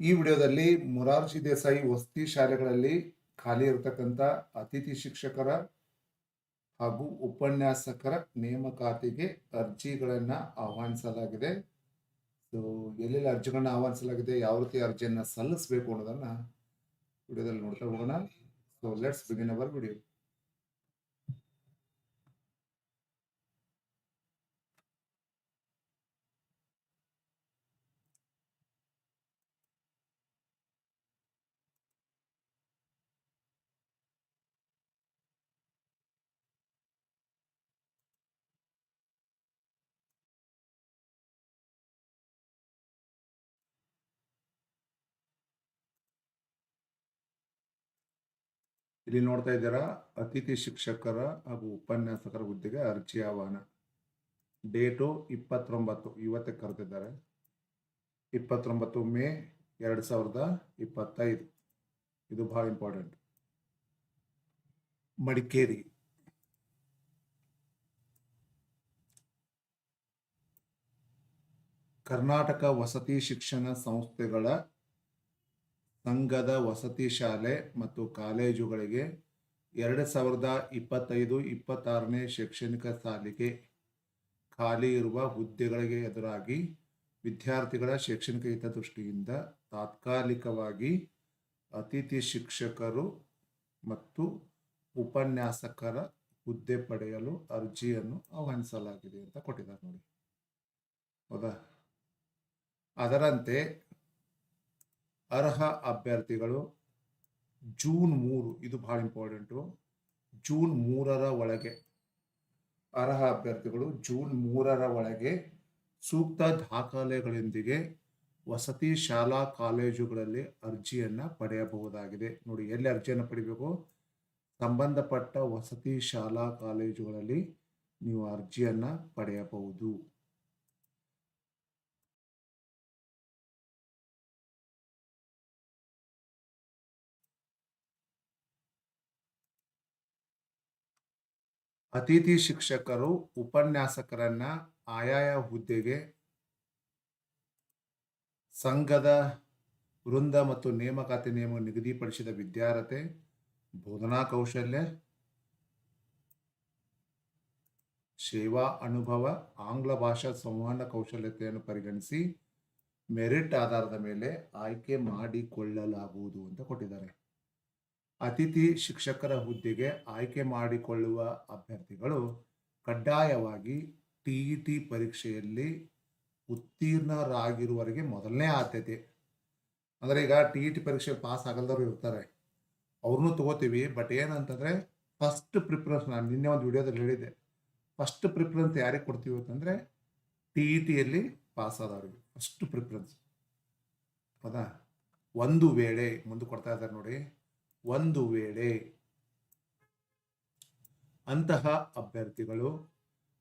ಈ ವಿಡಿಯೋದಲ್ಲಿ ಮೊರಾರ್ಜಿ ದೇಸಾಯಿ ವಸತಿ ಶಾಲೆಗಳಲ್ಲಿ ಖಾಲಿ ಇರತಕ್ಕಂಥ ಅತಿಥಿ ಶಿಕ್ಷಕರ ಹಾಗೂ ಉಪನ್ಯಾಸಕರ ನೇಮಕಾತಿಗೆ ಅರ್ಜಿಗಳನ್ನು ಆಹ್ವಾನಿಸಲಾಗಿದೆ. ಸೊ ಎಲ್ಲೆಲ್ಲಿ ಅರ್ಜಿಗಳನ್ನ ಆಹ್ವಾನಿಸಲಾಗಿದೆ, ಯಾವ ರೀತಿ ಅರ್ಜಿಯನ್ನು ಸಲ್ಲಿಸಬೇಕು ಅನ್ನೋದನ್ನು ವಿಡಿಯೋದಲ್ಲಿ ನೋಡ್ತಾ ಹೋಗೋಣ. So let's begin our video ಇಲ್ಲಿ ನೋಡ್ತಾ ಇದ್ದೀರಾ? ಅತಿಥಿ ಶಿಕ್ಷಕರ ಹಾಗೂ ಉಪನ್ಯಾಸಕರ ಹುದ್ದೆಗೆ ಅರ್ಜಿ ಆಹ್ವಾನ. ಡೇಟು ಇಪ್ಪತ್ತೊಂಬತ್ತು. ಇವತ್ತೇ ಕರೆದಿದ್ದಾರೆ. ಇಪ್ಪತ್ತೊಂಬತ್ತು ಮೇ ಎರಡು ಸಾವಿರದ ಇಪ್ಪತ್ತೈದು. ಇದು ಬಹಳ ಇಂಪಾರ್ಟೆಂಟ್. ಮಡಿಕೇರಿ. ಕರ್ನಾಟಕ ವಸತಿ ಶಿಕ್ಷಣ ಸಂಸ್ಥೆಗಳ ಸಂಘದ ವಸತಿ ಶಾಲೆ ಮತ್ತು ಕಾಲೇಜುಗಳಿಗೆ ಎರಡು ಸಾವಿರದ ಇಪ್ಪತ್ತೈದು ಇಪ್ಪತ್ತಾರನೇ ಶೈಕ್ಷಣಿಕ ಸಾಲಿಗೆ ಖಾಲಿ ಇರುವ ಹುದ್ದೆಗಳಿಗೆ ಎದುರಾಗಿ ವಿದ್ಯಾರ್ಥಿಗಳ ಶೈಕ್ಷಣಿಕ ಹಿತದೃಷ್ಟಿಯಿಂದ ತಾತ್ಕಾಲಿಕವಾಗಿ ಅತಿಥಿ ಶಿಕ್ಷಕರು ಮತ್ತು ಉಪನ್ಯಾಸಕರ ಹುದ್ದೆ ಪಡೆಯಲು ಅರ್ಜಿಯನ್ನು ಆಹ್ವಾನಿಸಲಾಗಿದೆ ಅಂತ ಕೊಟ್ಟಿದ್ದಾರೆ ನೋಡಿ. ಹೌದಾ? ಅದರಂತೆ ಅರ್ಹ ಅಭ್ಯರ್ಥಿಗಳು ಜೂನ್ ಮೂರು, ಇದು ಬಹಳ ಇಂಪಾರ್ಟೆಂಟು ಜೂನ್ ಮೂರರ ಒಳಗೆ ಅರ್ಹ ಅಭ್ಯರ್ಥಿಗಳು ಜೂನ್ ಮೂರರ ಒಳಗೆ ಸೂಕ್ತ ದಾಖಲೆಗಳೊಂದಿಗೆ ವಸತಿ ಶಾಲಾ ಕಾಲೇಜುಗಳಲ್ಲಿ ಅರ್ಜಿಯನ್ನು ಪಡೆಯಬಹುದಾಗಿದೆ. ನೋಡಿ, ಎಲ್ಲಿ ಅರ್ಜಿಯನ್ನು ಪಡಿಬೇಕು? ಸಂಬಂಧಪಟ್ಟ ವಸತಿ ಶಾಲಾ ಕಾಲೇಜುಗಳಲ್ಲಿ ನೀವು ಅರ್ಜಿಯನ್ನು ಪಡೆಯಬಹುದು. ಅತಿಥಿ ಶಿಕ್ಷಕರು ಉಪನ್ಯಾಸಕರನ್ನ ಆಯಾಯ ಹುದ್ದೆಗೆ ಸಂಘದ ವೃಂದ ಮತ್ತು ನೇಮಕಾತಿ ನಿಯಮ ನಿಗದಿಪಡಿಸಿದ ವಿದ್ಯಾರ್ಹತೆ, ಬೋಧನಾ ಕೌಶಲ್ಯ, ಸೇವಾ ಅನುಭವ, ಆಂಗ್ಲ ಭಾಷಾ ಸಂವಹನ ಕೌಶಲ್ಯತೆಯನ್ನು ಪರಿಗಣಿಸಿ ಮೆರಿಟ್ ಆಧಾರದ ಮೇಲೆ ಆಯ್ಕೆ ಮಾಡಿಕೊಳ್ಳಲಾಗುವುದು ಅಂತ ಕೊಟ್ಟಿದ್ದಾರೆ. ಅತಿಥಿ ಶಿಕ್ಷಕರ ಹುದ್ದೆಗೆ ಆಯ್ಕೆ ಮಾಡಿಕೊಳ್ಳುವ ಅಭ್ಯರ್ಥಿಗಳು ಕಡ್ಡಾಯವಾಗಿ ಟಿ ಇ ಟಿ ಪರೀಕ್ಷೆಯಲ್ಲಿ ಉತ್ತೀರ್ಣರಾಗಿರುವವರಿಗೆ ಮೊದಲನೇ ಆದ್ಯತೆ. ಅಂದರೆ ಈಗ ಟಿ ಇ ಟಿ ಪರೀಕ್ಷೆ ಪಾಸ್ ಆಗಲ್ದವ್ರು ಇರ್ತಾರೆ. ಅವ್ರನ್ನೂ ತಗೋತೀವಿ. ಬಟ್ ಏನಂತಂದರೆ ಫಸ್ಟ್ ಪ್ರಿಫರೆನ್ಸ್ ನಾನು ನಿನ್ನೆ ಒಂದು ವಿಡಿಯೋದಲ್ಲಿ ಹೇಳಿದ್ದೆ. ಫಸ್ಟ್ ಪ್ರಿಫರೆನ್ಸ್ ಯಾರಿಗೆ ಕೊಡ್ತೀವಿ ಅಂತಂದರೆ ಟಿ ಇ ಟಿಯಲ್ಲಿ ಪಾಸ್ ಆದವ್ರಿಗೆ. ಫಸ್ಟ್ ಪ್ರಿಫರೆನ್ಸ್ ಹೌದಾ? ಒಂದು ವೇಳೆ, ಮುಂದೆ ಕೊಡ್ತಾ ಇದ್ದಾರೆ ನೋಡಿ. ಒಂದು ವೇಳೆ ಅಂತಹ ಅಭ್ಯರ್ಥಿಗಳು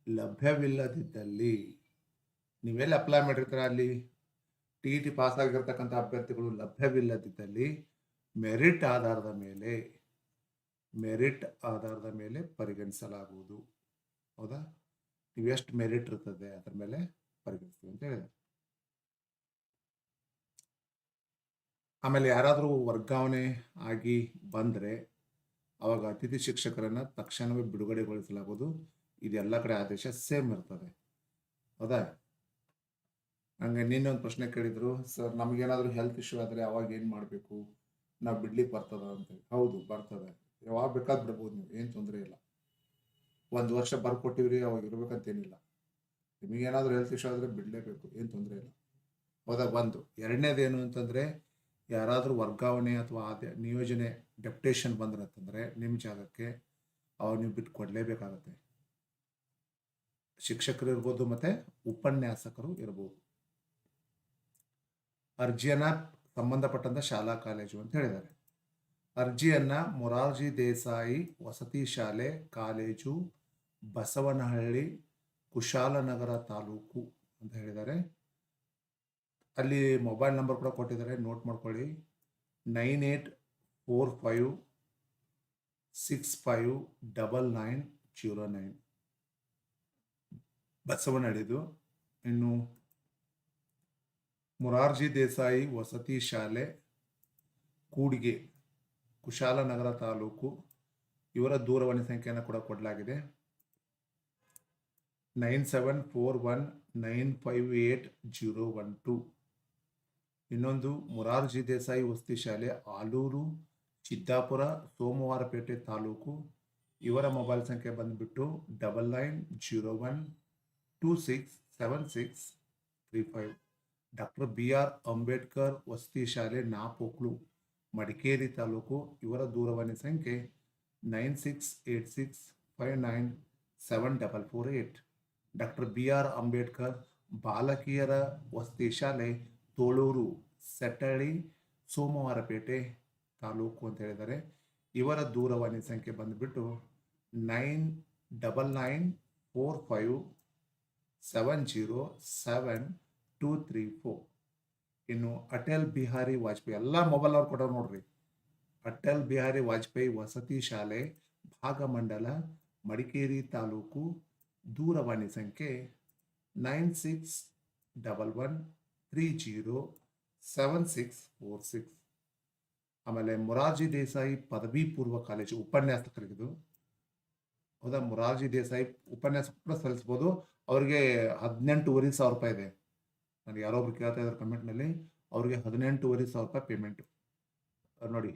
ಲಭ್ಯವಿಲ್ಲದಿದ್ದಲ್ಲಿ ನೀವೆಲ್ಲಿ ಅಪ್ಲೈ ಮಾಡಿರ್ತೀರ ಅಲ್ಲಿ? ಟಿ ಟಿ ಪಾಸ್ ಆಗಿರ್ತಕ್ಕಂಥ ಅಭ್ಯರ್ಥಿಗಳು ಲಭ್ಯವಿಲ್ಲದಿದ್ದಲ್ಲಿ ಮೆರಿಟ್ ಆಧಾರದ ಮೇಲೆ ಮೆರಿಟ್ ಆಧಾರದ ಮೇಲೆ ಪರಿಗಣಿಸಲಾಗುವುದು. ಹೌದಾ? ನೀವು ಎಷ್ಟು ಮೆರಿಟ್ ಇರ್ತದೆ ಅದರ ಮೇಲೆ ಪರಿಗಣಿಸ್ತೀವಿ ಅಂತ ಹೇಳಿದೆ ಆಮೇಲೆ ಯಾರಾದರೂ ವರ್ಗಾವಣೆ ಆಗಿ ಬಂದರೆ ಅವಾಗ ಅತಿಥಿ ಶಿಕ್ಷಕರನ್ನು ತಕ್ಷಣವೇ ಬಿಡುಗಡೆಗೊಳಿಸಲಾಗುವುದು ಇದೆಲ್ಲ ಕಡೆ ಆದೇಶ ಸೇಮ್ ಇರ್ತದೆ. ಹೌದಾ? ಹಂಗೆ ನಿನ್ನೊಂದು ಪ್ರಶ್ನೆ ಕೇಳಿದ್ರು, ಸರ್, ನಮಗೇನಾದರೂ ಹೆಲ್ತ್ ಇಶ್ಯೂ ಆದರೆ ಅವಾಗ ಏನು ಮಾಡಬೇಕು? ನಾವು ಬಿಡ್ಲಿಕ್ಕೆ ಬರ್ತದ ಅಂತ. ಹೌದು, ಬರ್ತದೆ. ಯಾವಾಗ ಬೇಕಾದ್ ಬಿಡ್ಬೋದು ನೀವು, ಏನು ತೊಂದರೆ ಇಲ್ಲ. ಒಂದು ವರ್ಷ ಬರ್ಕೊಟ್ಟಿವ್ರಿ, ಅವಾಗ ಇರ್ಬೇಕಂತೇನಿಲ್ಲ. ನಿಮಗೇನಾದರೂ ಹೆಲ್ತ್ ಇಶ್ಯೂ ಆದರೆ ಬಿಡಲೇಬೇಕು, ಏನು ತೊಂದರೆ ಇಲ್ಲ. ಹೌದಾ? ಒಂದು. ಎರಡನೇದೇನು ಅಂತಂದರೆ ಯಾರಾದರೂ ವರ್ಗಾವಣೆ ಅಥವಾ ಆದ ನಿಯೋಜನೆ ಡೆಪ್ಟೇಷನ್ ಬಂದಿರತ್ತಂದರೆ ನಿಮ್ಮ ಜಾಗಕ್ಕೆ ಅವ್ರು ನೀವು ಬಿಟ್ಟು ಕೊಡಲೇಬೇಕಾಗತ್ತೆ. ಶಿಕ್ಷಕರು ಇರ್ಬೋದು ಮತ್ತು ಉಪನ್ಯಾಸಕರು ಇರ್ಬೋದು. ಅರ್ಜಿಯನ್ನು ಸಂಬಂಧಪಟ್ಟಂಥ ಶಾಲಾ, ಕಾಲೇಜು ಅಂತ ಹೇಳಿದ್ದಾರೆ. ಅರ್ಜಿಯನ್ನು ಮೊರಾರ್ಜಿ ದೇಸಾಯಿ ವಸತಿ ಶಾಲೆ, ಕಾಲೇಜು ಬಸವನಹಳ್ಳಿ, ಕುಶಾಲನಗರ ತಾಲೂಕು ಅಂತ ಹೇಳಿದ್ದಾರೆ. ಅಲ್ಲಿ ಮೊಬೈಲ್ ನಂಬರ್ ಕೂಡ ಕೊಟ್ಟಿದ್ದಾರೆ ನೋಟ್ ಮಾಡ್ಕೊಳ್ಳಿ. Nine eight four five six five double nine zero nine ಬಸವನಹಳ್ಳಿದು. ಇನ್ನು ಮುರಾರ್ಜಿ ದೇಸಾಯಿ ವಸತಿ ಶಾಲೆ, ಕೂಡಿಗೆ ಕುಶಾಲನಗರ ತಾಲೂಕು, ಇವರ ದೂರವಾಣಿ ಸಂಖ್ಯೆಯನ್ನು ಕೂಡ ಕೊಡಲಾಗಿದೆ. Nine seven four one nine five eight zero one two ಇನ್ನೊಂದು ಮುರಾರ್ಜಿ ದೇಸಾಯಿ ವಸತಿ ಶಾಲೆ ಆಲೂರು, ಚಿದ್ದಾಪುರ ಸೋಮವಾರಪೇಟೆ ತಾಲೂಕು. ಇವರ ಮೊಬೈಲ್ ಸಂಖ್ಯೆ ಬಂದುಬಿಟ್ಟು double nine zero one two six seven six three five. Doctor B R Ambedkar ವಸತಿ ಶಾಲೆ ನಾಪೋಕ್ಲು, ಮಡಿಕೇರಿ ತಾಲೂಕು. ಇವರ ದೂರವಾಣಿ ಸಂಖ್ಯೆ nine six eight six five nine seven double four eight. Doctor B R Ambedkar ಬಾಲಕಿಯರ ವಸತಿ ಶಾಲೆ ತೋಳೂರು ಸೆಟ್ಟಳ್ಳಿ ಸೋಮವಾರಪೇಟೆ ತಾಲೂಕು ಅಂತ ಹೇಳಿದ್ದಾರೆ. ಇವರ ದೂರವಾಣಿ ಸಂಖ್ಯೆ ಬಂದುಬಿಟ್ಟು nine double nine four five seven zero seven two three four. ಇನ್ನು ಅಟಲ್ ಬಿಹಾರಿ ವಾಜಪೇಯಿ, ಎಲ್ಲ ಮೊಬೈಲ್ ಅವ್ರು ಕೊಡೋ ನೋಡ್ರಿ. ಅಟಲ್ ಬಿಹಾರಿ ವಾಜಪೇಯಿ ವಸತಿ ಶಾಲೆ, ಭಾಗಮಂಡಲ, ಮಡಿಕೇರಿ ತಾಲೂಕು, ದೂರವಾಣಿ ಸಂಖ್ಯೆ nine six double one three zero seven six four six. ಆಮೇಲೆ ಮೊರಾರ್ಜಿ ದೇಸಾಯಿ ಪದವಿ ಪೂರ್ವ ಕಾಲೇಜು ಉಪನ್ಯಾಸಕರಿಗಿದು ಹೌದಾ? ಮೊರಾರ್ಜಿ ದೇಸಾಯಿ ಉಪನ್ಯಾಸ ಕೂಡ ಸಲ್ಲಿಸ್ಬೋದು. ಅವರಿಗೆ ಹದಿನೆಂಟೂವರೆ ಸಾವಿರ ರೂಪಾಯಿ ಇದೆ. ನನಗೆ ಯಾರೋ ಒಬ್ರು ಕೇಳ್ತಾ ಇದ್ದಾರೆ ಕಮೆಂಟ್ನಲ್ಲಿ, ಅವ್ರಿಗೆ ಹದಿನೆಂಟೂವರೆ ಸಾವಿರ ರೂಪಾಯಿ ಪೇಮೆಂಟು. ನೋಡಿ.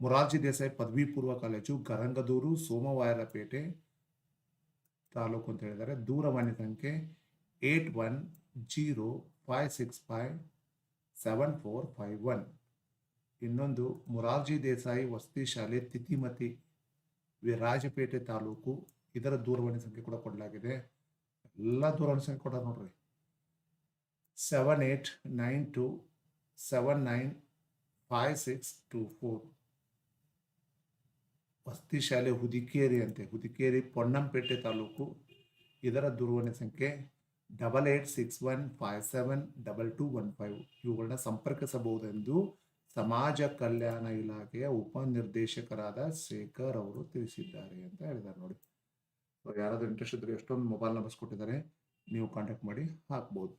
ಮೊರಾರ್ಜಿ ದೇಸಾಯಿ ಪದವಿ ಪೂರ್ವ ಕಾಲೇಜು ಗರಂಗದೂರು ಸೋಮವಾರಪೇಟೆ ತಾಲೂಕು ಅಂತ ಹೇಳಿದ್ದಾರೆ. ದೂರವಾಣಿ ಸಂಖ್ಯೆ eight one zero five six five seven four five one. ಇನ್ನೊಂದು ಮೊರಾರ್ಜಿ ದೇಸಾಯಿ ವಸತಿ ಶಾಲೆ ತಿತಿಮತಿ ವಿರಾಜಪೇಟೆ ತಾಲೂಕು. ಇದರ ದೂರವಾಣಿ ಸಂಖ್ಯೆ ಕೂಡ ಕೊಡಲಾಗಿದೆ. ಎಲ್ಲ ದೂರವಾಣಿ ಸಂಖ್ಯೆ ಕೊಡ ನೋಡ್ರಿ. Seven eight nine two seven nine five six two four ವಸತಿ ಶಾಲೆ ಹುದಿಕೇರಿ ಅಂತೆ. ಹುದಿಕೇರಿ ಪೊನ್ನಂಪೇಟೆ ತಾಲೂಕು. ಇದರ ದೂರವಾಣಿ ಸಂಖ್ಯೆ double eight six one five seven double two one five ಇವುಗಳನ್ನ ಸಂಪರ್ಕಿಸಬಹುದೆಂದು ಸಮಾಜ ಕಲ್ಯಾಣ ಇಲಾಖೆಯ ಉಪನಿರ್ದೇಶಕರಾದ ಶೇಖರ್ ಅವರು ತಿಳಿಸಿದ್ದಾರೆ ಅಂತ ಹೇಳಿದ್ದಾರೆ ನೋಡಿ. ಸೊ ಯಾರಾದರೂ ಇಂಟ್ರೆಸ್ಟ್ ಇದ್ರೆ ಎಷ್ಟೊಂದು ಮೊಬೈಲ್ ನಂಬರ್ಸ್ ಕೊಟ್ಟಿದ್ದಾರೆ, ನೀವು ಕಾಂಟ್ಯಾಕ್ಟ್ ಮಾಡಿ ಹಾಕ್ಬೋದು.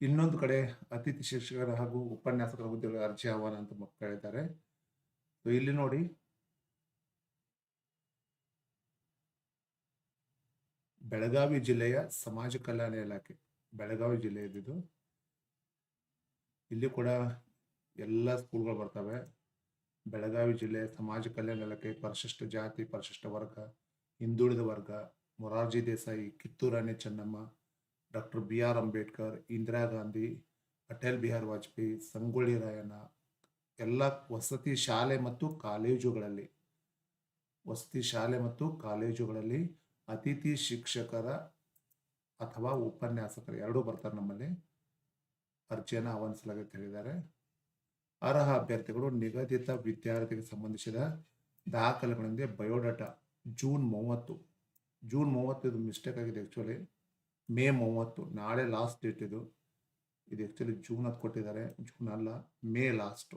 ಇನ್ನೊಂದು ಕಡೆ ಅತಿಥಿ ಶಿಕ್ಷಕರ ಹಾಗೂ ಉಪನ್ಯಾಸಕರ ಹುದ್ದೆಗಳ ಅರ್ಜಿ ಆಹ್ವಾನ ಅಂತ ಮಕ್ಕಳಿದ್ದಾರೆ ಸೊ ಇಲ್ಲಿ ನೋಡಿ ಬೆಳಗಾವಿ ಜಿಲ್ಲೆಯ ಸಮಾಜ ಕಲ್ಯಾಣ ಇಲಾಖೆ, ಬೆಳಗಾವಿ ಜಿಲ್ಲೆಯದಿದು ಇಲ್ಲಿ ಕೂಡ ಎಲ್ಲ ಸ್ಕೂಲ್ಗಳು ಬರ್ತವೆ. ಬೆಳಗಾವಿ ಜಿಲ್ಲೆ ಸಮಾಜ ಕಲ್ಯಾಣ ಇಲಾಖೆ, ಪರಿಶಿಷ್ಟ ಜಾತಿ, ಪರಿಶಿಷ್ಟ ವರ್ಗ, ಹಿಂದುಳಿದ ವರ್ಗ, Morarji Desai Kitturani Chennamma, doctor B R Ambedkar, Indira Gandhi, Atal Bihar Vajpayee, Sangolli Rayanna, ಎಲ್ಲ ವಸತಿ ಶಾಲೆ ಮತ್ತು ಕಾಲೇಜುಗಳಲ್ಲಿ, ವಸತಿ ಶಾಲೆ ಮತ್ತು ಕಾಲೇಜುಗಳಲ್ಲಿ ಅತಿಥಿ ಶಿಕ್ಷಕರ ಅಥವಾ ಉಪನ್ಯಾಸಕರು ಎರಡೂ ಬರ್ತಾರೆ ನಮ್ಮಲ್ಲಿ. ಅರ್ಜಿಯನ್ನು ಆಹ್ವಾನಿಸಲಾಗುತ್ತೆ ಹೇಳಿದ್ದಾರೆ. ಅರ್ಹ ಅಭ್ಯರ್ಥಿಗಳು ನಿಗದಿತ ವಿದ್ಯಾರ್ಥಿಗೆ ಸಂಬಂಧಿಸಿದ ದಾಖಲೆಗಳೊಂದಿಗೆ ಬಯೋಡಾಟಾ ಜೂನ್ ಮೂವತ್ತು. ಜೂನ್ ಮೂವತ್ತು ಇದು ಮಿಸ್ಟೇಕ್ ಆಗಿದೆ ಆ್ಯಕ್ಚುಲಿ ಮೇ ಮೂವತ್ತು, ನಾಳೆ ಲಾಸ್ಟ್ ಡೇಟ್ ಇದು. ಇದು ಆ್ಯಕ್ಚುಲಿ ಜೂನ್ ಅದು ಕೊಟ್ಟಿದ್ದಾರೆ. ಜೂನ್ ಅಲ್ಲ, ಮೇ ಲಾಸ್ಟು.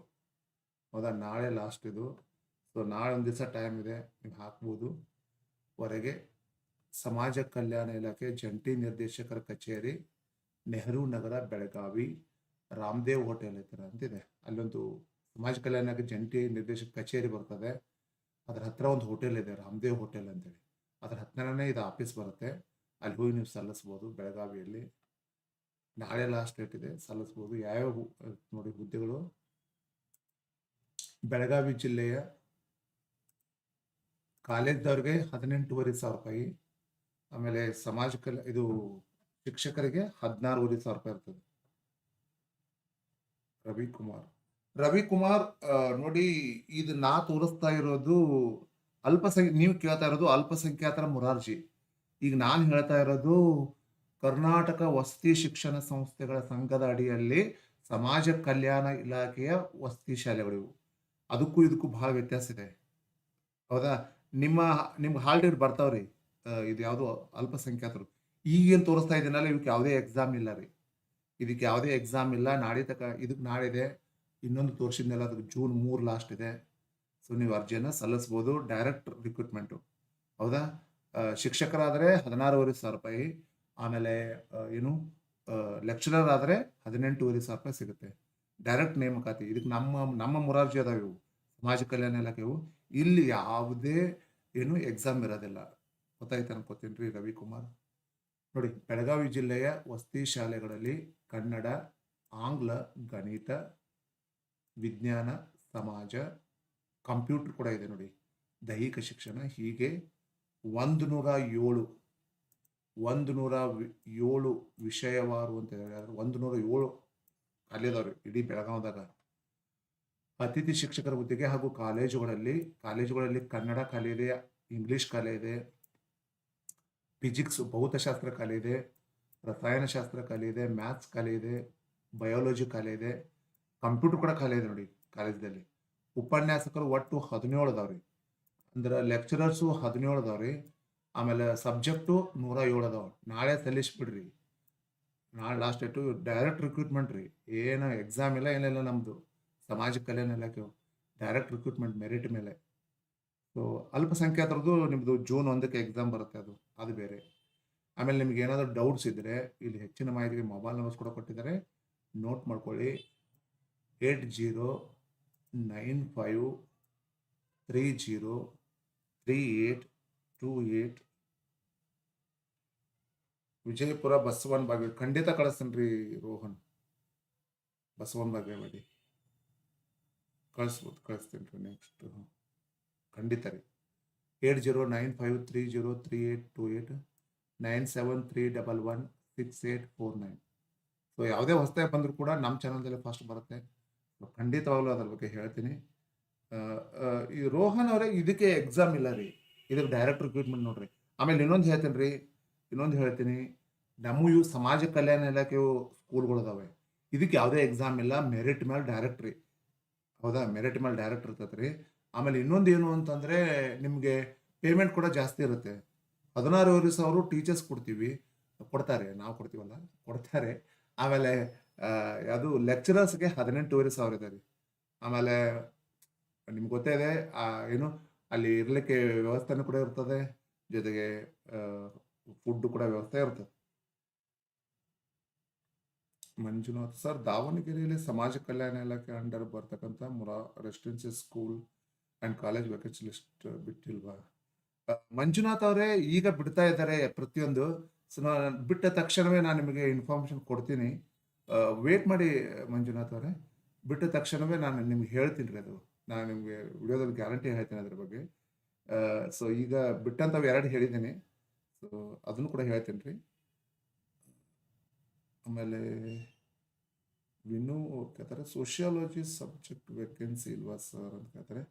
ಹೌದಾ? ನಾಳೆ ಲಾಸ್ಟ್ ಇದು. ಸೊ ನಾಳೆ ಒಂದು ದಿವಸ ಟೈಮ್ ಇದೆ, ನೀವು ಹಾಕ್ಬೋದು. ವರೆಗೆ ಸಮಾಜ ಕಲ್ಯಾಣ ಇಲಾಖೆ ಜಂಟಿ ನಿರ್ದೇಶಕರ ಕಚೇರಿ, ನೆಹರು ನಗರ ಬೆಳಗಾವಿ, ರಾಮದೇವ್ ಹೋಟೆಲ್ ಹತ್ತಿರ ಅಂತಿದೆ. ಅಲ್ಲೊಂದು ಸಮಾಜ ಕಲ್ಯಾಣ ಜಂಟಿ ನಿರ್ದೇಶಕ ಕಚೇರಿ ಬರ್ತದೆ. ಅದ್ರ ಹತ್ರ ಒಂದು ಹೋಟೆಲ್ ಇದೆ, ರಾಮದೇವ್ ಹೋಟೆಲ್ ಅಂತೇಳಿ. ಅದ್ರ ಹತ್ರನೇ ಇದು ಆಫೀಸ್ ಬರುತ್ತೆ. ಅಲ್ಲಿ ಹೋಗಿ ನೀವು ಸಲ್ಲಿಸ್ಬೋದು. ಬೆಳಗಾವಿಯಲ್ಲಿ ನಾಳೆ ಲಾಸ್ಟ್ ಡೇಟ್ ಇದೆ, ಸಲ್ಲಿಸ್ಬೋದು. ಯಾವ್ಯಾವ ನೋಡಿ ಹುದ್ದೆಗಳು? ಬೆಳಗಾವಿ ಜಿಲ್ಲೆಯ ಕಾಲೇಜ್ದವ್ರಿಗೆ ಹದಿನೆಂಟೂವರೆ ಸಾವಿರ ರೂಪಾಯಿ ಆಮೇಲೆ ಸಮಾಜ ಇದು ಶಿಕ್ಷಕರಿಗೆ ಹದಿನಾರೂವರೆ ಸಾವಿರ ರೂಪಾಯಿ ಇರ್ತದೆ. ರವಿಕುಮಾರ್. ರವಿಕುಮಾರ್ ನೋಡಿ ಇದು ನಾ ತೋರಿಸ್ತಾ ಇರೋದು ಅಲ್ಪಸಂಖ್ಯೆ, ನೀವು ಕೇಳ್ತಾ ಇರೋದು ಅಲ್ಪಸಂಖ್ಯಾತರ ಮುರಾರ್ಜಿ. ಈಗ ನಾನು ಹೇಳ್ತಾ ಇರೋದು ಕರ್ನಾಟಕ ವಸತಿ ಶಿಕ್ಷಣ ಸಂಸ್ಥೆಗಳ ಸಂಘದ ಅಡಿಯಲ್ಲಿ ಸಮಾಜ ಕಲ್ಯಾಣ ಇಲಾಖೆಯ ವಸತಿ ಶಾಲೆಗಳಿವು ಅದಕ್ಕೂ ಇದಕ್ಕೂ ಬಹಳ ವ್ಯತ್ಯಾಸ ಇದೆ. ಹೌದಾ? ನಿಮ್ಮ ನಿಮ್ಗೆ ಹಾಲ್ ಬರ್ತಾವ್ರಿ. ಇದು ಯಾವುದೋ ಅಲ್ಪಸಂಖ್ಯಾತರು. ಈಗೇನು ತೋರಿಸ್ತಾ ಇದ್ದೀನಲ್ಲ ಇವಕ್ಕೆ ಯಾವುದೇ ಎಕ್ಸಾಮ್ ಇಲ್ಲ ರೀ. ಇದಕ್ಕೆ ಯಾವುದೇ ಎಕ್ಸಾಮ್ ಇಲ್ಲ ನಾಳೆ ತಕ ಇದಕ್ಕೆ ನಾಳಿದೆ ಇನ್ನೊಂದು ತೋರಿಸಿದ್ನೆಲ್ಲ ಅದಕ್ಕೆ ಜೂನ್ ಮೂರು ಲಾಸ್ಟ್ ಇದೆ. ಸೊ ನೀವು ಅರ್ಜಿಯನ್ನು ಸಲ್ಲಿಸ್ಬೋದು ಡೈರೆಕ್ಟ್ ರಿಕ್ರೂಟ್ಮೆಂಟು ಹೌದಾ? ಶಿಕ್ಷಕರಾದರೆ ಹದಿನಾರೂವರೆ ಸಾವಿರ ರೂಪಾಯಿ, ಆಮೇಲೆ ಏನು ಲೆಕ್ಚರರ್ ಆದರೆ ಹದಿನೆಂಟುವರೆ ಸಾವಿರ ರೂಪಾಯಿ ಸಿಗುತ್ತೆ. ಡೈರೆಕ್ಟ್ ನೇಮಕಾತಿ. ಇದಕ್ಕೆ ನಮ್ಮ ನಮ್ಮ ಮುರಾರ್ಜಿ ಅದಾವೆ ಇವು. ಸಮಾಜ ಕಲ್ಯಾಣ ಇಲಾಖೆವು ಇಲ್ಲಿ ಯಾವುದೇ, ಏನು ಎಕ್ಸಾಮ್ ಇರೋದಿಲ್ಲ. ಗೊತ್ತಾಯ್ತು ಅನ್ಕೋತೀನಿ ರೀ ರವಿಕುಮಾರ್? ನೋಡಿ, ಬೆಳಗಾವಿ ಜಿಲ್ಲೆಯ ವಸತಿ ಶಾಲೆಗಳಲ್ಲಿ ಕನ್ನಡ, ಆಂಗ್ಲ, ಗಣಿತ, ವಿಜ್ಞಾನ, ಸಮಾಜ, ಕಂಪ್ಯೂಟರ್ ಕೂಡ ಇದೆ ನೋಡಿ. ದೈಹಿಕ ಶಿಕ್ಷಣ ಹೀಗೆ ಒಂದು ನೂರ ಏಳು ಒಂದು ನೂರ ಏಳು ವಿಷಯವಾರು ಅಂತ ಹೇಳಿದ್ರೆ ಒಂದು ನೂರ ಏಳು ಅಲ್ಲಿದಾವ್ರಿ ಇಡೀ ಬೆಳಗಾವದಾಗ. ಅತಿಥಿ ಶಿಕ್ಷಕರ ಹುದ್ದೆಗೆ ಹಾಗೂ ಕಾಲೇಜುಗಳಲ್ಲಿ ಕಾಲೇಜುಗಳಲ್ಲಿ ಕನ್ನಡ ಕಲೆ ಇದೆ ಇಂಗ್ಲಿಷ್ ಕಲೆ ಇದೆ ಫಿಸಿಕ್ಸ್ ಭೌತಶಾಸ್ತ್ರ ಕಲೆ ಇದೆ ರಸಾಯನಶಾಸ್ತ್ರ ಕಲೆ ಇದೆ ಮ್ಯಾಥ್ಸ್ ಕಲೆ ಇದೆ ಬಯಾಲಜಿ ಕಲೆ ಇದೆ ಕಂಪ್ಯೂಟರ್ ಕೂಡ ಕಲೆ ಇದೆ ನೋಡಿ ಕಾಲೇಜಲ್ಲಿ ಉಪನ್ಯಾಸಕರು ಒಟ್ಟು ಹದಿನೇಳು ಅದಾವ್ರಿ ಅಂದ್ರೆ ಲೆಕ್ಚರರ್ಸು ಹದಿನೇಳು ಅದಾವ್ರಿ ಆಮೇಲೆ ಸಬ್ಜೆಕ್ಟು ನೂರ ಏಳು ಅದಾವ. ನಾಳೆ ಸಲ್ಲಿಸ್ಬಿಡ್ರಿ ನಾಳೆ ಲಾಸ್ಟ್ ಡೇಟು ಡೈರೆಕ್ಟ್ ರಿಕ್ರೂಟ್ಮೆಂಟ್ ರೀ. ಏನು ಎಕ್ಸಾಮ್ ಇಲ್ಲ, ಏನಿಲ್ಲ ನಮ್ಮದು ಸಮಾಜ ಕಲ್ಯಾಣ ಇಲಾಖೆ ಡೈರೆಕ್ಟ್ ರಿಕ್ರೂಟ್ಮೆಂಟ್ ಮೆರಿಟ್ ಮೇಲೆ. ಸೊ ಅಲ್ಪಸಂಖ್ಯಾತರದ್ದು ನಿಮ್ಮದು ಜೂನ್ ಒಂದಕ್ಕೆ ಎಕ್ಸಾಮ್ ಬರುತ್ತೆ ಅದು. ಅದು ಬೇರೆ. ಆಮೇಲೆ ನಿಮ್ಗೆ ಏನಾದರೂ ಡೌಟ್ಸ್ ಇದ್ದರೆ ಇಲ್ಲಿ ಹೆಚ್ಚಿನ ಮಾಹಿತಿಗೆ ಮೊಬೈಲ್ ನಂಬರ್ಸ್ ಕೂಡ ಕೊಟ್ಟಿದ್ದಾರೆ. ನೋಟ್ ಮಾಡ್ಕೊಳ್ಳಿ. Eight zero nine five three zero three eight two eight Vijayapura Basavan Bagewadi ಖಂಡಿತ ಕಳಿಸ್ತೀನಿ ರೀ ರೋಹನ್. ಬಸವನ್ ಬಾಗೇವಾಡಿ ಕಳಿಸ್ಬೋದು ಕಳಿಸ್ತೀನಿ ರೀ ನೆಕ್ಸ್ಟ್ ಖಂಡಿತ ರೀ. Eight zero nine five three zero three eight two eight nine seven three double one six eight four nine. So ಯಾವುದೇ ಹೊಸದಾಗಿ ಬಂದರೂ ಕೂಡ ನಮ್ಮ ಚಾನಲ್ದಲ್ಲೇ ಫಸ್ಟ್ ಬರುತ್ತೆ. ಖಂಡಿತವಾಗ್ಲೂ ಅದ್ರ ಬಗ್ಗೆ ಹೇಳ್ತೀನಿ. ಈ ರೋಹನ್ ಅವರೇ ಇದಕ್ಕೆ ಎಕ್ಸಾಮ್ ಇಲ್ಲ ರೀ. ಇದಕ್ಕೆ ಡೈರೆಕ್ಟ್ ರಿಕ್ರೂಟ್ಮೆಂಟ್ ನೋಡ್ರಿ. ಆಮೇಲೆ ಇನ್ನೊಂದು ಹೇಳ್ತೀನಿ ರೀ. ಇನ್ನೊಂದು ಹೇಳ್ತೀನಿ. ನಮ್ಮ ಇವು ಸಮಾಜ ಕಲ್ಯಾಣ ಇಲಾಖೆಯು ಸ್ಕೂಲ್ಗಳು ಅದಾವೆ ಇದಕ್ಕೆ ಯಾವುದೇ ಎಕ್ಸಾಮ್ ಇಲ್ಲ. ಮೆರಿಟ್ ಮೇಲೆ ಡೈರೆಕ್ಟ್ ರೀ. ಹೌದಾ? ಮೆರಿಟ್ ಮೇಲೆ ಡೈರೆಕ್ಟ್ ಇರ್ತೈತೆ ರೀ. ಆಮೇಲೆ ಇನ್ನೊಂದು ಏನು ಅಂತಂದರೆ ನಿಮಗೆ ಪೇಮೆಂಟ್ ಕೂಡ ಜಾಸ್ತಿ ಇರುತ್ತೆ. ಹದಿನಾರೂವರೆ ಸಾವಿರ ಟೀಚರ್ಸ್ ಕೊಡ್ತೀವಿ. ಕೊಡ್ತಾರೆ, ನಾವು ಕೊಡ್ತೀವಲ್ಲ? ಕೊಡ್ತಾರೆ. ಆಮೇಲೆ ಅದು ಲೆಕ್ಚರರ್ಸ್ಗೆ ಹದಿನೆಂಟೂವರೆ ಸಾವಿರ ಇದೆ ರೀ ಆಮೇಲೆ, ನಿಮ್ಗೆ ಗೊತ್ತೇ ಇದೆ ಏನು, ಅಲ್ಲಿ ಇರಲಿಕ್ಕೆ ವ್ಯವಸ್ಥೆನೂ ಕೂಡ ಇರ್ತದೆ. ಜೊತೆಗೆ ಫುಡ್ ಕೂಡ ವ್ಯವಸ್ಥೆ ಇರ್ತದೆ. ಮಂಜುನಾಥ್ ಸರ್, ದಾವಣಗೆರೆಯಲ್ಲಿ ಸಮಾಜ ಕಲ್ಯಾಣ ಇಲಾಖೆ ಅಂಡರ್ ಬರ್ತಕ್ಕಂಥ ಮುರಾ residency school and college vacancy list ಬಿಟ್ಟಿಲ್ವಾ? Manjunath ಅವರೇ ಈಗ ಬಿಡ್ತಾ ಇದ್ದಾರೆ ಪ್ರತಿಯೊಂದು. ಸೊ ನಾನು ಬಿಟ್ಟ ತಕ್ಷಣವೇ ನಾನು ನಿಮಗೆ ಇನ್ಫಾರ್ಮೇಶನ್ ಕೊಡ್ತೀನಿ. ವೇಟ್ ಮಾಡಿ ಮಂಜುನಾಥ್ ಅವರೇ. ಬಿಟ್ಟ ತಕ್ಷಣವೇ ನಾನು ನಿಮ್ಗೆ ಹೇಳ್ತೀನಿ ರೀ ಅದು. ನಾನು ನಿಮಗೆ ವಿಡಿಯೋದಲ್ಲಿ ಗ್ಯಾರಂಟಿ ಹೇಳ್ತೀನಿ ಅದ್ರ ಬಗ್ಗೆ. ಸೊ ಈಗ ಬಿಟ್ಟಂಥವು ಎರಡು ಹೇಳಿದ್ದೀನಿ. ಸೊ ಅದನ್ನು ಕೂಡ ಹೇಳ್ತೀನಿ ರೀ. ಆಮೇಲೆ ವಿನ್ನು ಕೇಳ್ತಾರೆ ಸೋಷಿಯಾಲಜಿ ಸಬ್ಜೆಕ್ಟ್ ವೇಕೆನ್ಸಿ ಇಲ್ವಾ ಸರ್ ಅಂತ ಕೇಳ್ತಾರೆ.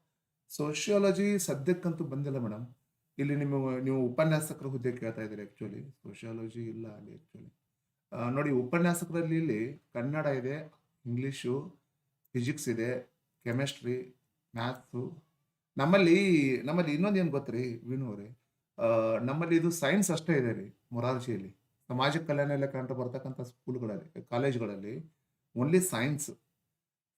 ಸೋಷಿಯಾಲಜಿ ಸದ್ಯಕ್ಕಂತೂ ಬಂದಿಲ್ಲ ಮೇಡಮ್ ಇಲ್ಲಿ ನಿಮ್ಮ ನೀವು ಉಪನ್ಯಾಸಕರ ಹುದ್ದೆ ಕೇಳ್ತಾ ಇದ್ದೀರಿ ಆ್ಯಕ್ಚುಲಿ ಸೋಷಿಯಾಲಜಿ ಇಲ್ಲ ಅಲ್ಲಿ ಆ್ಯಕ್ಚುಲಿ ನೋಡಿ ಉಪನ್ಯಾಸಕರಲ್ಲಿ ಇಲ್ಲಿ ಕನ್ನಡ ಇದೆ ಇಂಗ್ಲೀಷು ಫಿಸಿಕ್ಸ್ ಇದೆ ಕೆಮಿಸ್ಟ್ರಿ ಮ್ಯಾಥ್ಸು ನಮ್ಮಲ್ಲಿ ನಮ್ಮಲ್ಲಿ ಇನ್ನೊಂದು ಏನು ಗೊತ್ತ್ರಿ ವಿನು ಅವರೇ? ಆ, ನಮ್ಮಲ್ಲಿ ಇದು ಸೈನ್ಸ್ ಅಷ್ಟೇ ಇದೆ ರೀ ಮೊರಾರ್ಜಿಯಲ್ಲಿ ಸಮಾಜ ಕಲ್ಯಾಣ ಇಲಾಖೆ ಅಂತ ಬರ್ತಕ್ಕಂಥ ಸ್ಕೂಲ್ಗಳಲ್ಲಿ ಕಾಲೇಜ್ಗಳಲ್ಲಿ only science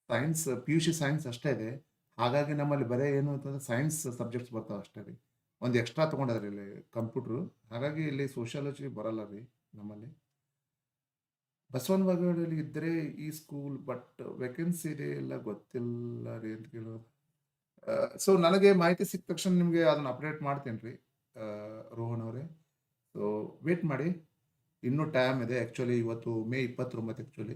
science P U C science ಅಷ್ಟೇ ಇದೆ. ಹಾಗಾಗಿ ನಮ್ಮಲ್ಲಿ ಬರೀ ಏನು ಅಂತಂದ್ರೆ ಸೈನ್ಸ್ ಸಬ್ಜೆಕ್ಟ್ಸ್ ಬರ್ತಾವೆ ಅಷ್ಟೇ ರೀ. ಒಂದು ಎಕ್ಸ್ಟ್ರಾ ತೊಗೊಂಡದ್ರಿ ಇಲ್ಲಿ ಕಂಪ್ಯೂಟ್ರು ಹಾಗಾಗಿ ಇಲ್ಲಿ ಸೋಷಿಯಾಲಜಿ ಬರಲ್ಲ ರೀ ನಮ್ಮಲ್ಲಿ. ಬಸವನ ಬಾಗೇವಾಡಿಯಲ್ಲಿ ಇದ್ದರೆ ಈ ಸ್ಕೂಲ್ ಬಟ್ ವೇಕೆನ್ಸಿ ಇದೆ ಎಲ್ಲ ಗೊತ್ತಿಲ್ಲ ರೀ ಅಂತ ಕೇಳೋದು ಸೊ ನನಗೆ ಮಾಹಿತಿ ಸಿಕ್ಕ ತಕ್ಷಣ ನಿಮಗೆ ಅದನ್ನು ಅಪ್ಡೇಟ್ ಮಾಡ್ತೀನಿ ರೀ ರೋಹನ್ ಅವರೇ. ಸೊ ವೇಟ್ ಮಾಡಿ. ಇನ್ನೂ ಟೈಮ್ ಇದೆ ಆ್ಯಕ್ಚುಲಿ ಇವತ್ತು ಮೇ ಇಪ್ಪತ್ತೊಂಬತ್ತು ಆ್ಯಕ್ಚುಲಿ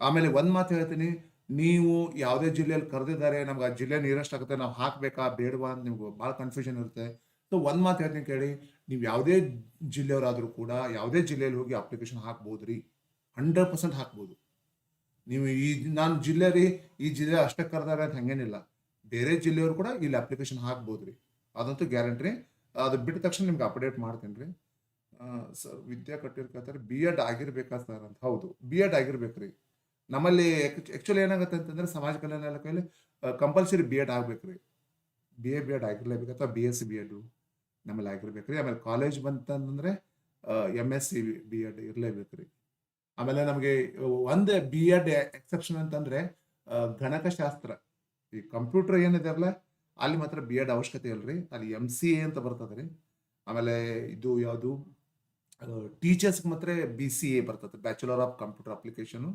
ಆಮೇಲೆ ಒಂದು ಮಾತು ಹೇಳ್ತೀನಿ. ನೀವು ಯಾವುದೇ ಜಿಲ್ಲೆಯಲ್ಲಿ ಕರೆದಿದ್ದಾರೆ, ನಮ್ಗೆ ಆ ಜಿಲ್ಲೆ ನೀರಷ್ಟು ಆಗುತ್ತೆ, ನಾವು ಹಾಕಬೇಕಾ, ಬೇಡವಾ ಅಂತ ನಿಮ್ಗೆ ಭಾಳ ಕನ್ಫ್ಯೂಷನ್ ಇರುತ್ತೆ. ಸೊ ಒಂದು ಮಾತು ಹೇಳ್ತೀನಿ ಕೇಳಿ, ನೀವು ಯಾವುದೇ ಜಿಲ್ಲೆಯವರಾದರೂ ಕೂಡ ಯಾವುದೇ ಜಿಲ್ಲೆಯಲ್ಲಿ ಹೋಗಿ ಅಪ್ಲಿಕೇಶನ್ ಹಾಕ್ಬೋದು ರೀ ಹಂಡ್ರೆಡ್ ಪರ್ಸೆಂಟ್ ಹಾಕ್ಬೋದು. ನೀವು ಈ ನಾನು ಜಿಲ್ಲೆ ರೀ ಈ ಜಿಲ್ಲೆ ಅಷ್ಟೇ ಕರೆದಾರೆ ಅಂತ ಹಂಗೇನಿಲ್ಲ. ಬೇರೆ ಜಿಲ್ಲೆಯವರು ಕೂಡ ಇಲ್ಲಿ ಅಪ್ಲಿಕೇಶನ್ ಹಾಕ್ಬೋದು ರೀ ಅದಂತೂ ಗ್ಯಾರಂಟಿ ಅದು ಬಿಟ್ಟ ತಕ್ಷಣ ನಿಮ್ಗೆ ಅಪ್ಡೇಟ್ ಮಾಡ್ತೀನಿ ರೀ. ಸರ್ ವಿದ್ಯಾ ಕಟ್ಟಿರ್ಕತ್ತಾರೆ ಬಿ ಎಡ್ ಆಗಿರ್ಬೇಕಾ ಸರ್ ಅಂತ. ಹೌದು ಬಿ ಎಡ್ ಆಗಿರ್ಬೇಕು ರೀ ನಮ್ಮಲ್ಲಿ ಆ್ಯಕ್ಚುಲಿ ಏನಾಗುತ್ತೆ ಅಂತಂದ್ರೆ ಸಮಾಜ ಕಲ್ಯಾಣ ಇಲಾಖೆಯಲ್ಲಿ ಕಂಪಲ್ಸರಿ ಬಿ ಎಡ್ ಆಗ್ಬೇಕ್ರಿ ಬಿ ಎ ಬಿ ಎಡ್ ಆಗಿರ್ಲೇಬೇಕು ಅಥವಾ B S C B Ed ನಮ್ಮಲ್ಲಿ ಆಗಿರ್ಬೇಕ್ರಿ ಆಮೇಲೆ ಕಾಲೇಜ್ ಬಂತಂದ್ರೆ M S C B Ed ಇರಲೇಬೇಕು ರೀ. ಆಮೇಲೆ ನಮಗೆ ಒಂದು ಬಿ ಎಡ್ ಎಕ್ಸೆಪ್ಷನ್ ಅಂತಂದ್ರೆ ಗಣಕಶಾಸ್ತ್ರ. ಈ ಕಂಪ್ಯೂಟರ್ ಏನಿದೆ ಅಲ್ಲ, ಅಲ್ಲಿ ಮಾತ್ರ ಬಿ ಎಡ್ ಅವಶ್ಯಕತೆ ಇಲ್ರಿ ಅಲ್ಲಿ ಎಂ ಸಿ ಎ ಅಂತ ಬರ್ತದೆ ರೀ. ಆಮೇಲೆ ಇದು ಯಾವುದು ಟೀಚರ್ಸ್ಗೆ ಮಾತ್ರ ಬಿ ಸಿ ಎ ಬರ್ತದೆ ಬ್ಯಾಚುಲರ್ ಆಫ್ ಕಂಪ್ಯೂಟರ್ ಅಪ್ಲಿಕೇಶನು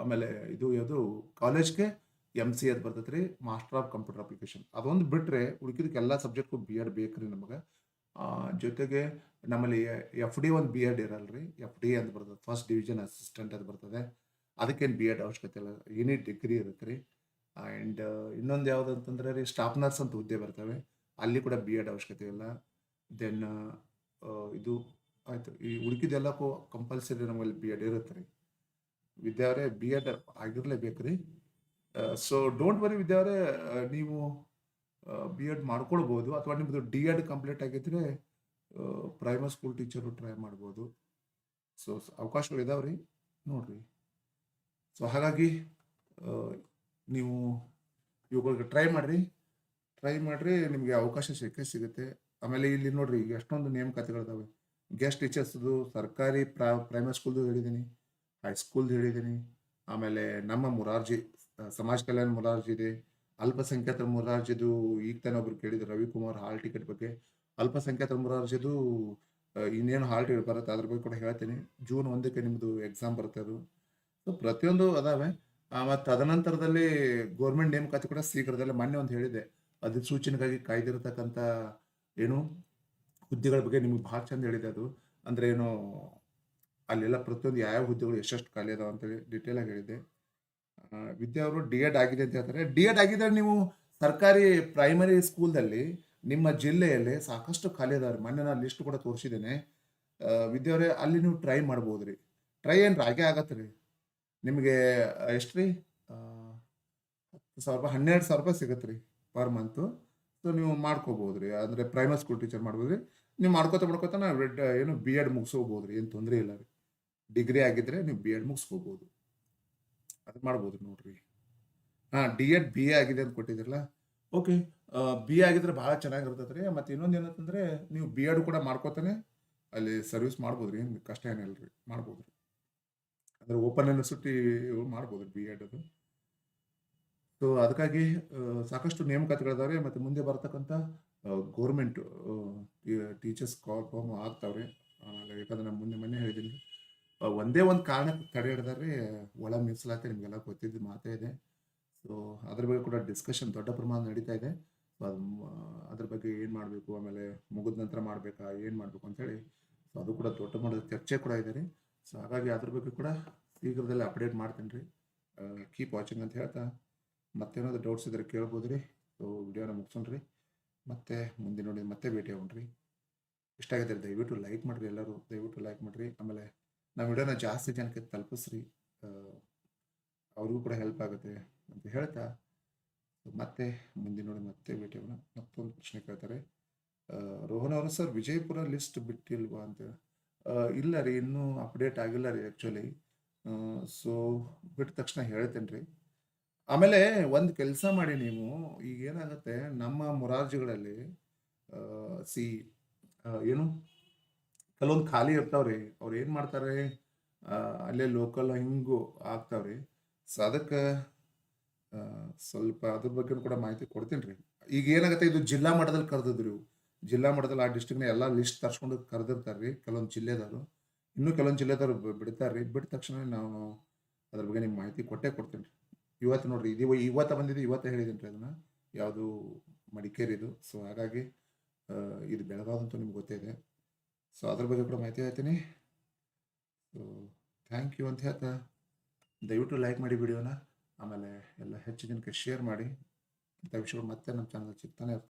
ಆಮೇಲೆ ಇದು ಯಾವುದು? ಕಾಲೇಜ್ಗೆ ಎಂ ಸಿ ಅದು ಬರ್ತೈತೆ ರೀ ಮಾಸ್ಟರ್ ಆಫ್ ಕಂಪ್ಯೂಟರ್ ಅಪ್ಲಿಕೇಶನ್ ಅದೊಂದು ಬಿಟ್ಟರೆ ಉಳ್ಕಿದಕ್ಕೆ ಎಲ್ಲ ಸಬ್ಜೆಕ್ಟ್ಗೂ ಬಿ ಎಡ್ ಬೇಕು ರೀ ನಮಗೆ. ಜೊತೆಗೆ ನಮ್ಮಲ್ಲಿ ಎಫ್ ಡಿ ಒಂದು ಬಿ ಎಡ್ ಇರಲ್ಲ ರೀ ಎಫ್ ಡಿ ಅಂತ ಬರ್ತದೆ ಫಸ್ಟ್ ಡಿವಿಷನ್ ಅಸಿಸ್ಟೆಂಟ್ ಅದು ಬರ್ತದೆ. ಅದಕ್ಕೇನು ಬಿ ಎಡ್ ಅವಶ್ಯಕತೆ ಇಲ್ಲ, ಏನೇ ಡಿಗ್ರಿ ಇರುತ್ತೆ ರೀ. ಆ್ಯಂಡ್ ಇನ್ನೊಂದು ಯಾವುದು ಅಂತಂದ್ರೆ ರೀ ಸ್ಟಾಫ್ ನರ್ಸ್ ಅಂತ ಹುದ್ದೆ ಬರ್ತವೆ, ಅಲ್ಲಿ ಕೂಡ ಬಿ ಎಡ್ ಅವಶ್ಯಕತೆ ಇಲ್ಲ. ದೆನ್ ಇದು ಆಯಿತು. ಈ ಹುಡುಕಿದೆಲ್ಲಕ್ಕೂ ಕಂಪಲ್ಸರಿ ನಮ್ಮಲ್ಲಿ ಬಿ ಎಡ್ ಇರುತ್ತೆ ರೀ. ವಿದ್ಯಾವರೇ ಬಿ ಎಡ್ ಆಗಿರ್ಲೇಬೇಕ್ರಿ ಸೊ ಡೋಂಟ್ ವರಿ ವಿದ್ಯಾವ್ರೆ ನೀವು ಬಿ ಎಡ್ ಮಾಡ್ಕೊಳ್ಬೋದು ಅಥವಾ ನಿಮ್ಮದು ಡಿ ಎಡ್ ಕಂಪ್ಲೀಟ್ ಆಗಿದ್ರೆ ಪ್ರೈಮರಿ ಸ್ಕೂಲ್ ಟೀಚರು ಟ್ರೈ ಮಾಡ್ಬೋದು. ಸೊ ಅವಕಾಶಗಳು ಇದಾವ್ರಿ. ನೋಡಿರಿ. ಸೊ ಹಾಗಾಗಿ ನೀವು ಇವುಗಳಿಗೆ ಟ್ರೈ ಮಾಡಿರಿ. ಟ್ರೈ ಮಾಡಿರಿ, ನಿಮಗೆ ಅವಕಾಶ ಸಿಕ್ಕೇ ಸಿಗುತ್ತೆ. ಆಮೇಲೆ ಇಲ್ಲಿ ನೋಡ್ರಿ ಎಷ್ಟೊಂದು ನೇಮಕಾತಿಗಳಿದಾವೆ ಗೆಸ್ಟ್ ಟೀಚರ್ಸ್ದು ಸರ್ಕಾರಿ ಪ್ರಾ ಪ್ರೈಮರಿ ಸ್ಕೂಲ್ದು ಹೇಳಿದ್ದೀನಿ ಹೈಸ್ಕೂಲ್ದು ಹೇಳಿದ್ದೀನಿ ಆಮೇಲೆ ನಮ್ಮ ಮುರಾರ್ಜಿ ಸಮಾಜ ಕಲ್ಯಾಣ ಮುರಾರ್ಜಿ ಇದೆ. ಅಲ್ಪಸಂಖ್ಯಾತರ ಮುರಾರ್ಜಿದು ಈಗ ತಾನೇ ಒಬ್ರು ಕೇಳಿದ್ರು ರವಿಕುಮಾರ್ ಹಾಲ್ ಟಿಕೆಟ್ ಬಗ್ಗೆ. ಅಲ್ಪಸಂಖ್ಯಾತರ ಮುರಾರ್ಜಿದು ಇನ್ನೇನು ಹಾಲ್ ಟಿಕೆಟ್ ಬರುತ್ತೆ ಅದ್ರ ಬಗ್ಗೆ ಕೂಡ ಹೇಳ್ತೀನಿ. ಜೂನ್ ಒಂದಕ್ಕೆ ನಿಮ್ಮದು ಎಕ್ಸಾಮ್ ಬರುತ್ತೆ ಅದು. ಸೊ ಪ್ರತಿಯೊಂದು ಅದಾವೆ. ಮತ್ತು ತದನಂತರದಲ್ಲಿ ಗೌರ್ಮೆಂಟ್ ನೇಮಕಾತಿ ಕೂಡ ಶೀಘ್ರದಲ್ಲೇ ಮೊನ್ನೆ ಒಂದು ಹೇಳಿದೆ. ಅಧಿಸೂಚನೆಗಾಗಿ ಕಾಯ್ದಿರತಕ್ಕಂಥ ಏನು ಹುದ್ದೆಗಳ ಬಗ್ಗೆ ನಿಮ್ಗೆ ಭಾಳ ಚಂದ ಹೇಳಿದೆ ಅದು. ಅಂದ್ರೆ ಏನು ಅಲ್ಲೆಲ್ಲ ಪ್ರತಿಯೊಂದು ಯಾವ ಹುದ್ದೆಗಳು ಎಷ್ಟೆಷ್ಟು ಖಾಲಿ ಅದಾವ ಅಂತೇಳಿ ಡಿಟೇಲ್ ಹೇಳಿದ್ದೆ. ವಿದ್ಯಾ ಅವರು ಡಿ ಎಡ್ ಆಗಿದೆ ಅಂತ ಹೇಳ್ತಾರೆ. ಡಿ ಎಡ್ ಆಗಿದ್ರೆ ನೀವು ಸರ್ಕಾರಿ ಪ್ರೈಮರಿ ಸ್ಕೂಲ್ದಲ್ಲಿ ನಿಮ್ಮ ಜಿಲ್ಲೆಯಲ್ಲಿ ಸಾಕಷ್ಟು ಖಾಲಿ ಅದಾವೆ ಮೊನ್ನೆ ನಾನು ಲಿಸ್ಟ್ ಕೂಡ ತೋರಿಸಿದ್ದೇನೆ. ವಿದ್ಯಾವರೇ ಅಲ್ಲಿ ನೀವು ಟ್ರೈ ಮಾಡ್ಬೋದು ರೀ ಟ್ರೈ ಏನು ಹಾಗೆ ಆಗತ್ತೆ ರೀ ನಿಮಗೆ ಎಷ್ಟು ರೀ ಹತ್ತು ಸಾವಿರ ರೂಪಾಯಿ, ಹನ್ನೆರಡು ಸಾವಿರ ರೂಪಾಯಿ ಸಿಗತ್ತೆ ರೀ ಪರ್ ಮಂತು ಸೊ ನೀವು ಮಾಡ್ಕೋಬೋದು ರೀ ಅಂದರೆ ಪ್ರೈಮರಿ ಸ್ಕೂಲ್ ಟೀಚರ್ ಮಾಡ್ಬೋದು ರೀ ನೀವು ಮಾಡ್ಕೋತ ಮಾಡ್ಕೋತ ನಾವು ಏನು ಬಿ ಎಡ್ ಮುಗಿಸ್ಕೋಬೋದು ರೀ ಏನು ತೊಂದರೆ ಇಲ್ಲ ರೀ. ಡಿಗ್ರಿ ಆಗಿದ್ರೆ ನೀವು ಬಿ ಎಡ್ ಮುಗಿಸ್ಕೋಬೋದು. ಅದು ಮಾಡ್ಬೋದು ನೋಡ್ರಿ. ಹಾಂ ಡಿ ಎಡ್ ಬಿ ಎ ಆಗಿದೆ ಅಂತ ಕೊಟ್ಟಿದ್ರಲ್ಲ ಓಕೆ ಬಿ ಎ ಆಗಿದ್ರೆ ಭಾಳ ಚೆನ್ನಾಗಿರ್ತದೆ ರೀ ಮತ್ತು ಇನ್ನೊಂದು ಏನಂತಂದರೆ ನೀವು ಬಿ ಎಡ್ ಕೂಡ ಮಾಡ್ಕೋತಾನೆ ಅಲ್ಲಿ ಸರ್ವಿಸ್ ಮಾಡ್ಬೋದು ರೀ ಏನು ಕಷ್ಟ ಏನಿಲ್ಲ ರೀ ಮಾಡ್ಬೋದು. ರೀ ಅಂದರೆ ಓಪನ್ ಯೂನಿವರ್ಸಿಟಿ ಮಾಡ್ಬೋದು ಬಿ ಎಡ್ ಅದು. ಸೊ ಅದಕ್ಕಾಗಿ ಸಾಕಷ್ಟು ನೇಮಕಾತಿಗಳಿದಾವೆ. ಮತ್ತು ಮುಂದೆ ಬರ್ತಕ್ಕಂಥ ಗೌರ್ಮೆಂಟ್ ಟೀಚರ್ಸ್ ಕಾಲ್ ಫಾರ್ಮ್ ಆಗ್ತಾವ್ರಿ. ಆಮೇಲೆ ಯಾಕಂದ್ರೆ ನಾನು ಮುಂದೆ ಮೊನ್ನೆ ಹೇಳಿದ್ದೀನಿ. ಒಂದೇ ಒಂದು ಕಾರಣಕ್ಕೆ ತಡೆ ಹಿಡ್ದಾರೆ, ಒಳ ಮೀಸಲಾತಿ ನಿಮಗೆಲ್ಲ ಗೊತ್ತಿದ್ದು ಮಾತೇ ಇದೆ. ಸೊ ಅದ್ರ ಬಗ್ಗೆ ಕೂಡ ಡಿಸ್ಕಷನ್ ದೊಡ್ಡ ಪ್ರಮಾಣ ನಡೀತಾ ಇದೆ. ಸೊ ಅದು ಅದ್ರ ಬಗ್ಗೆ ಏನು ಮಾಡಬೇಕು, ಆಮೇಲೆ ಮುಗಿದ ನಂತರ ಮಾಡಬೇಕಾ, ಏನು ಮಾಡಬೇಕು ಅಂತೇಳಿ ಸೊ ಅದು ಕೂಡ ದೊಡ್ಡ ಮಟ್ಟದ ಚರ್ಚೆ ಕೂಡ ಇದೆ ರೀ. ಸೊ ಹಾಗಾಗಿ ಅದ್ರ ಬಗ್ಗೆ ಕೂಡ ಶೀಘ್ರದಲ್ಲೇ ಅಪ್ಡೇಟ್ ಮಾಡ್ತೀನಿ ರೀ. ಕೀಪ್ ವಾಚಿಂಗ್ ಅಂತ ಹೇಳ್ತಾ, ಮತ್ತೇನಾದ್ರು ಡೌಟ್ಸ್ ಇದ್ರೆ ಕೇಳ್ಬೋದು ರೀ. ಸೊ ವಿಡಿಯೋನ ಮುಗಿಸೋಣ್ರಿ ಮತ್ತೆ ಮುಂದೆ ನೋಡಿ, ಮತ್ತೆ ಭೇಟಿ ಆಗೋಣ್ರಿ ಇಷ್ಟ ಆಗಿದ್ರೆ ದಯವಿಟ್ಟು ಲೈಕ್ ಮಾಡಿರಿ ಎಲ್ಲರೂ. ದಯವಿಟ್ಟು ಲೈಕ್ ಮಾಡಿರಿ. ಆಮೇಲೆ ನಮ್ಮ ವಿಡಿಯೋನ ಜಾಸ್ತಿ ಜನಕ್ಕೆ ತಲುಪಿಸ್ರಿ. ಅವ್ರಿಗೂ ಕೂಡ ಹೆಲ್ಪ್ ಆಗುತ್ತೆ ಅಂತ ಹೇಳ್ತಾ, ಮತ್ತೆ ಮುಂದೆ ನೋಡಿ ಮತ್ತೆ ಭೇಟಿ ಮತ್ತೊಂದು ಪ್ರಶ್ನೆ ಕೇಳ್ತಾರೆ. ರೋಹನ್ ಅವರು ಸರ್, ವಿಜಯಪುರ ಲಿಸ್ಟ್ ಬಿಟ್ಟಿಲ್ವಾ ಅಂತ. ಇಲ್ಲ ರೀ, ಇನ್ನೂ ಅಪ್ಡೇಟ್ ಆಗಿಲ್ಲ ರೀ ಆ್ಯಕ್ಚುಲಿ ಸೊ ಬಿಟ್ಟ ತಕ್ಷಣ ಹೇಳ್ತೇನೆ ರೀ. ಆಮೇಲೆ ಒಂದು ಕೆಲಸ ಮಾಡಿ ನೀವು, ಈಗ ಏನಾಗುತ್ತೆ, ನಮ್ಮ ಮೊರಾರ್ಜಿಗಳಲ್ಲಿ ಸಿ ಏನು? ಕೆಲವೊಂದು ಖಾಲಿ ಇರ್ತಾವ್ರಿ. ಅವ್ರು ಏನು ಮಾಡ್ತಾರೆ? ಅಲ್ಲೇ ಲೋಕಲ್ ಹಿಂಗೂ ಆಗ್ತಾವ್ರಿ. ಸೊ ಅದಕ್ಕೆ ಸ್ವಲ್ಪ ಅದ್ರ ಬಗ್ಗೆ ಕೂಡ ಮಾಹಿತಿ ಕೊಡ್ತೀನಿ ರೀ ಈಗ ಏನಾಗುತ್ತೆ? ಇದು ಜಿಲ್ಲಾ ಮಟ್ಟದಲ್ಲಿ ಕರೆದಿದ್ರು. ಜಿಲ್ಲಾ ಮಟ್ಟದಲ್ಲಿ ಆ ಡಿಸ್ಟಿಕ್ನ ಎಲ್ಲ ಲಿಸ್ಟ್ ತರ್ಸ್ಕೊಂಡು ಕರೆದಿರ್ತಾರೆ ರೀ ಕೆಲವೊಂದು ಜಿಲ್ಲೆದವರು. ಇನ್ನೂ ಕೆಲವೊಂದು ಜಿಲ್ಲೆದವ್ರು ಬಿಡ್ತಾರೆ ರೀ ಬಿಟ್ಟ ತಕ್ಷಣ ನಾವು ಅದ್ರ ಬಗ್ಗೆ ನಿಮ್ಗೆ ಮಾಹಿತಿ ಕೊಟ್ಟೇ ಕೊಡ್ತೀನಿ ರೀ ಇವತ್ತು ನೋಡ್ರಿ, ಇದು ಇವತ್ತು ಬಂದಿದ್ದು, ಇವತ್ತು ಹೇಳಿದ್ದೀನಿ ರೀ ಅದನ್ನು. ಯಾವುದು ಮಡಿಕೇರಿದು. ಸೊ ಹಾಗಾಗಿ ಇದು ಬೆಳಗಾವಂತೂ ನಿಮ್ಗೆ ಗೊತ್ತೇ ಇದೆ. ಸೊ ಅದ್ರ ಬಗ್ಗೆ ಕೂಡ ಮಾಹಿತಿ ಹೇಳ್ತೀನಿ. ಸೊ ಥ್ಯಾಂಕ್ ಯು ಅಂತ ಹೇಳ್ತಾ ದಯವಿಟ್ಟು ಲೈಕ್ ಮಾಡಿ ವಿಡಿಯೋನ ಆಮೇಲೆ ಎಲ್ಲ ಹೆಚ್ಚು ಜನಕ್ಕೆ ಶೇರ್ ಮಾಡಿ. ಇಂಥ ವಿಷಯಗಳು ಮತ್ತೆ ನಮ್ಮ ಚಾನಲ್ ಸಿಗ್ತಾನೆ ಇರ್ತವೆ